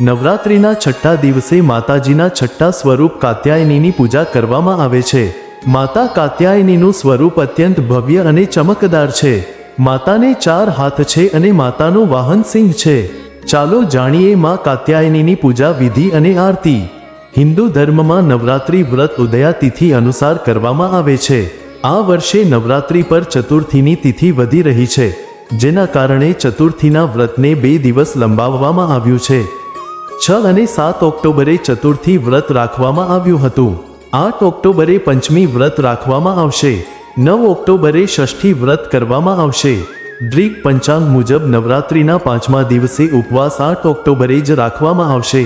નવરાત્રિના છઠ્ઠા દિવસે માતાજીના છઠ્ઠા સ્વરૂપ કાત્યાયનીની પૂજા કરવામાં આવે છે. માતા કાત્યાયનીનું સ્વરૂપ અત્યંત ભવ્ય અને ચમકદાર છે. માતાને ચાર હાથ છે અને માતાનું વાહન સિંહ છે. ચાલો જાણીએ માં કાત્યાયનીની પૂજા વિધિ અને આરતી. હિન્દુ ધર્મમાં નવરાત્રિ વ્રત ઉદયા તિથિ અનુસાર કરવામાં આવે છે. આ વર્ષે નવરાત્રિ પર ચતુર્થીની તિથિ વધી રહી છે. જેના કારણે ચતુર્થીના વ્રતને બે દિવસ લંબાવવામાં આવ્યું છે. છ અને સાત ઓક્ટોબરે ચતુર્થી વ્રત રાખવામાં આવ્યું હતું. આઠ ઓક્ટોબરે પંચમી વ્રત રાખવામાં આવશે. નવ ઓક્ટોબરે ષષ્ઠી વ્રત કરવામાં આવશે. દ્રિક પંચાંગ મુજબ નવરાત્રિના પાંચમા દિવસે ઉપવાસ આઠ ઓક્ટોબરે જ રાખવામાં આવશે.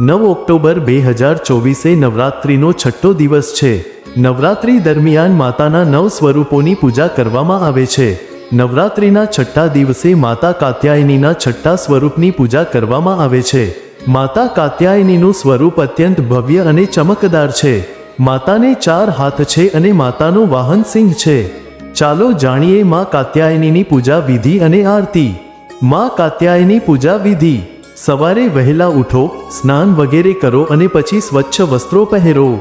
નવ ઓક્ટોબર બે હજાર ચોવીસે નવરાત્રિનો છઠ્ઠો દિવસ છે. નવરાત્રિ દરમિયાન માતાના નવ સ્વરૂપોની પૂજા કરવામાં આવે છે. નવરાત્રિના છઠ્ઠા દિવસે માતા કાત્યાયનીના છઠ્ઠા સ્વરૂપની પૂજા કરવામાં આવે છે. માતા કાત્યાયનીનું સ્વરૂપ અત્યંત ભવ્ય અને ચમકદાર છે. માતાને ચાર હાથ છે અને માતાનું વાહન સિંહ છે. ચાલો જાણીએ માં કાત્યાયનીની પૂજા વિધિ અને આરતી. માં કાત્યાયની પૂજા વિધિ. સવારે વહેલા ઉઠો, સ્નાન વગેરે કરો અને પછી સ્વચ્છ વસ્ત્રો પહેરો.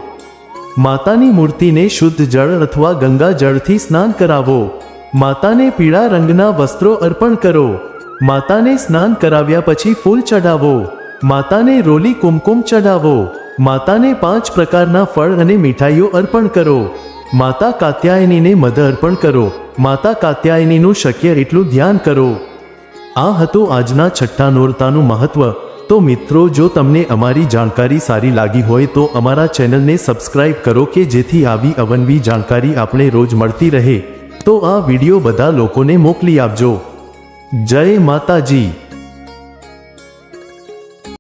માતાની મૂર્તિને શુદ્ધ જળ અથવા ગંગા જળથી સ્નાન કરાવો. માતાને પીળા રંગના વસ્ત્રો અર્પણ કરો. માતાને સ્નાન કરાવ્યા પછી ફૂલ ચઢાવો. માતાને રોલી કુમકુમ ચઢાવો. માતાને પાંચ પ્રકારના ફળ અને મીઠાઈઓ અર્પણ કરો. માતા કાત્યાયનીને મધ અર્પણ કરો. માતા કાત્યાયનીનું શક્ય એટલું ધ્યાન કરો. આ હતું આજના છઠ્ઠા નોરતાનું મહત્વ. તો મિત્રો, જો તમને અમારી જાણકારી સારી લાગી હોય તો અમારા ચેનલને સબસ્ક્રાઇબ કરો કે જેથી આવી અવનવી જાણકારી આપણે રોજ મળતી રહે. તો આ વીડિયો બધા લોકોને મોકલી આપજો. જય માતાજી.